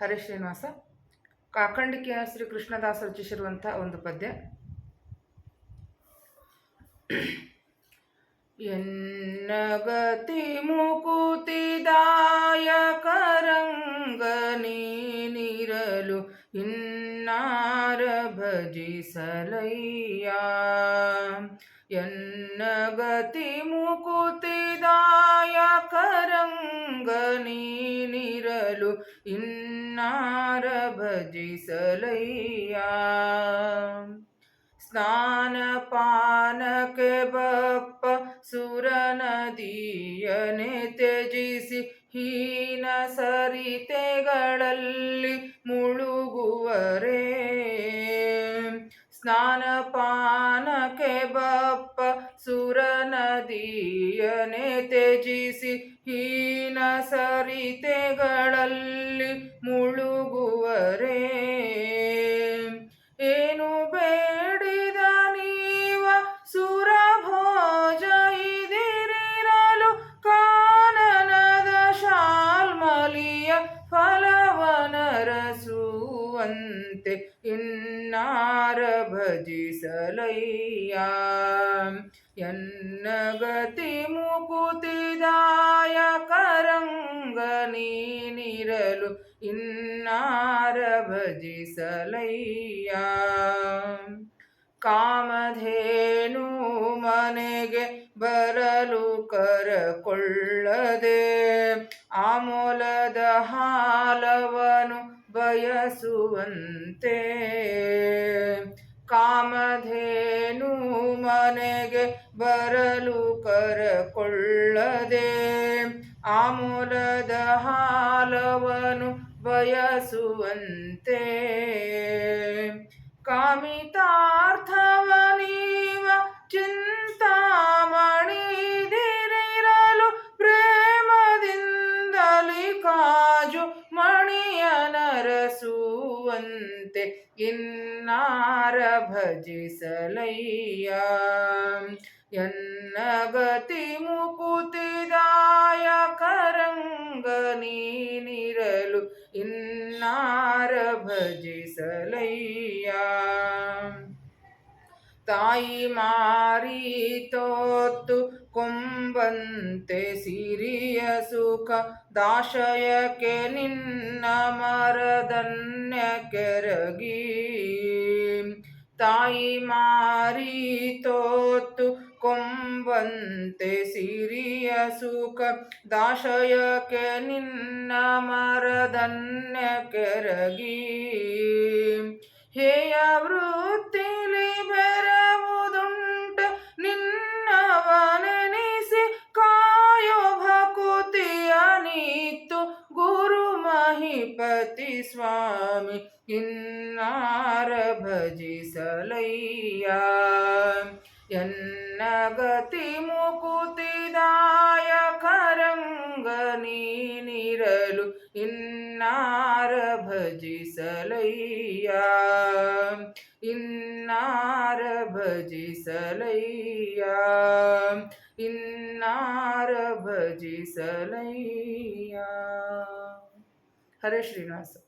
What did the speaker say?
ಹರೇ ಶ್ರೀನಿವಾಸ ಕಾಕಂಡಿಕೆಯ ಶ್ರೀ ಕೃಷ್ಣದಾಸ ರಚಿಸಿರುವಂಥ ಒಂದು ಪದ್ಯ ಎನ್ನಗತಿ ಮುಕುತಿದಾಯಕರಂಗನೀನಿರಲು ಇನ್ನಾರ ಭಜಿಸಲಯ್ಯ ಎನ್ನಗತಿ ನೀರಲು ಇನ್ನಾರ ಭಜಿಸಲಯ್ಯ. ಸ್ನಾನಪಾನಕ್ಕೆ ಬಪ್ಪ ಸುರನದಿಯನೆ ತ್ಯಜಿಸಿ ಹೀನ ಸರಿತೆಗಳಲ್ಲಿ ಮುಳುಗುವರೇ. ಸ್ನಾನಪಾನಕ್ಕೆ ಬಪ್ಪ ಸುರನದಿಯನೆ ತ್ಯಜಿಸಿ ಹೀನ ಸರಿತೆಗಳಲ್ಲಿ ಮುಳುಗುವರೇ. ಫಲವನರಸುವಂತೆ ಇನ್ನಾರ ಭಜಿಸಲಯ್ಯ ಎನ್ನಗತಿ ಮುಕುತಿದಾಯಕರಂಗನೀನಿರಲು ಇನ್ನಾರ ಭಜಿಸಲಯ್ಯ. ಕಾಮಧೇನು ಮನೆಗೆ ಬರಲು ಕರಕೊಳ್ಳದೆ ಆಮೂಲದ ಹಾಲವನು ಬಯಸುವಂತೆ. ಕಾಮಧೇನು ಮನೆಗೆ ಬರಲು ಕರಕೊಳ್ಳದೆ ಆಮೂಲದ ಹಾಲವನು ಬಯಸುವಂತೆ. ಕಾಮಿತಾರ್ಥವ ನೀವ ನರಸುವಂತೆ ಇನ್ನಾರ ಭಜಿಸಲಯ್ಯ ಎನ್ನಗತಿ ಮುಕುತಿದಾಯಕರಂಗನೀನಿರಲು ಇನ್ನಾರ ತಾಯಿ ಮಾರಿ ತೋತ್ತು ಕೊಂಬಂತೆ ಸಿರಿಯ ಸುಖ ದಾಶಯಕ್ಕೆ ನಿನ್ನ ಮರದನ್ಯ ಕೆರಗಿ. ತಾಯಿ ಮಾರಿ ತೋತ್ತು ಕೊಂಬಂತೆ ಸಿರಿಯ ಸುಖ ದಾಶಯಕ್ಕೆ ನಿನ್ನ ಮರದನ್ಯ ಕೆರಗಿ. ಹೇಯ ಮಹಿಪತಿ ಸ್ವಾಮಿ ಇನ್ನಾರ ಭಜಿಸಲಯ್ಯ. ಎನ್ನ ಎನ್ನಗತಿ ಮುಕುತಿದಾಯಕರಂಗನೀನಿರಲು ಇನ್ನಾರ ಭಜಿಸಲಯ್ಯ. ಇನ್ನಾರ ಭಜಿಸಲಯ್ಯ. ಇನ್ನಾರ ಭಜಿಸಲಯ್ಯ. Hare Srinivasa.